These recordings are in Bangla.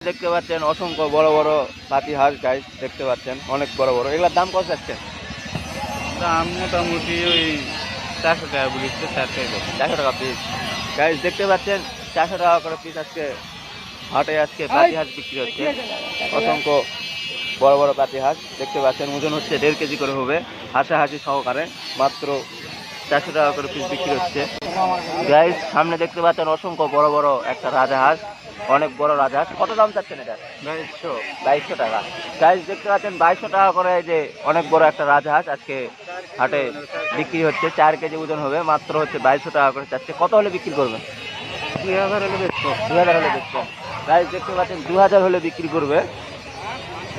দেখতে পাচ্ছেন অসংখ্য বড় বড় পাতি হাঁস গাইস দেখতে পাচ্ছেন অনেক বড় বড়। এগুলোর দাম কত যাচ্ছে? দাম মোটামুটি ওই চারশো টাকা বলিচ্ছে চারশো টাকা চারশো টাকা পিস গাইস দেখতে পাচ্ছেন চারশো টাকা করে পিস আজকে হাটে আজকে পাতি হাঁস বিক্রি হচ্ছে। অসংখ্য বড় বড় পাতি হাঁস দেখতে পাচ্ছেন ওজন হচ্ছে দেড় কেজি করে হবে হাসা হাসি সহকারে মাত্র চারশো টাকা করে পিস বিক্রি হচ্ছে। গাইস সামনে দেখতে পাচ্ছেন অসংখ্য বড় বড় একটা রাজাহাঁস অনেক বড় রাজাহাঁস। কত দাম চাচ্ছেন এটা? বাইশশো। বাইশশো টাকা। গাইস দেখতে পাচ্ছেন বাইশশো টাকা করে এই যে অনেক বড় একটা রাজহাঁস আজকে হাটে বিক্রি হচ্ছে। চার কেজি ওজন হবে মাত্র হচ্ছে বাইশশো টাকা করে চাচ্ছে। কত হলে বিক্রি করবেন দুই হাজার হলে বেচবো। দু হাজার হলে বেচবেন গাইস দেখতে পাচ্ছেন দু হাজার হলে বিক্রি করবে।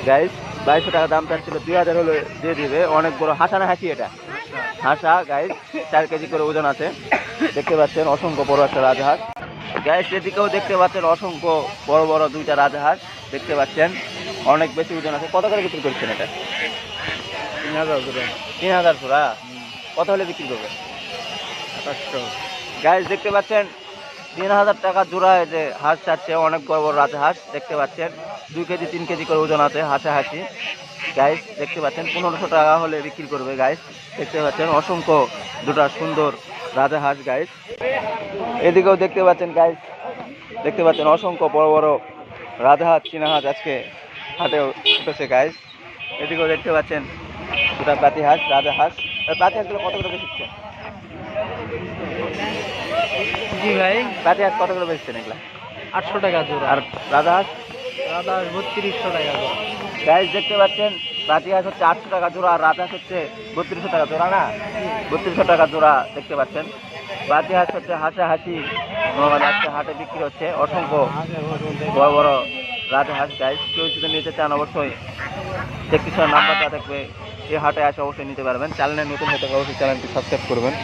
গাইস বাইশশো টাকা দাম চাচ্ছিল দুই হাজার হলে দিয়ে দিবে। অনেক বড় হাসা না হাসি এটা। হাসা গাইস চার কেজি করে ওজন আছে। দেখতে পাচ্ছেন অসংখ্য বড় একটা রাজহাঁস। গ্যাস এদিকেও দেখতে পাচ্ছেন অসংখ্য বড় বড় দুইটা রাজহাঁস দেখতে পাচ্ছেন। অনেক বেশি ওজন আছে। কত করে বিক্রি করছেন এটা? তিন হাজার তিন হাজার পুরা কত হলে বিক্রি করবে গাইস দেখতে পাচ্ছেন তিন হাজার টাকা জোড়া যে হাঁস চাচ্ছে অনেক বড় বড় রাজহাঁস দেখতে পাচ্ছেন। দুই কেজি তিন কেজি করে ওজন আছে হাসা হাসি। গাইস দেখতে পাচ্ছেন পনেরোশো টাকা হলে বিক্রি করবে গাইস দেখতে পাচ্ছেন অসংখ্য দুটা সুন্দর রাজাহাঁস গাইস এদিকেও দেখতে পাচ্ছেন গাইস দেখতে পাচ্ছেন অসংখ্য বড় বড় রাজাহাঁস চীনা হাঁস আজকে হাটে উঠেছে গাইস এদিকেও দেখতে পাচ্ছেন দুটা পাতি হাঁস রাজা হাঁস। পাতি হাঁসগুলো কত করে বেশিচ্ছে জি ভাই। পাতি হাঁস কত করে বেচছেন এগুলা? আটশো টাকা জোড়া। আর রাজা হাঁস? দাদা বত্রিশশো টাকা গাইস দেখতে পাচ্ছেন পাতি আছে হচ্ছে আটশো টাকা জোড়া আর হাঁস হচ্ছে বত্রিশশো টাকা জোড়া, না? বত্রিশশো টাকা জোড়া দেখতে পাচ্ছেন। বাতি হাঁস হচ্ছে হাসা হাসি মানে আজকে হাটে বিক্রি হচ্ছে। অসংখ্য বড় বড় রাজা হাঁস গাইস কেউ যদি নিতে চান অবশ্যই টেকনিশিয়ান নাম্বারটা থাকবে এই হাটে আসে অবশ্যই নিতে পারবেন। চ্যানেলে নতুন হতে অবশ্যই চ্যানেলটি সাবস্ক্রাইব করবেন।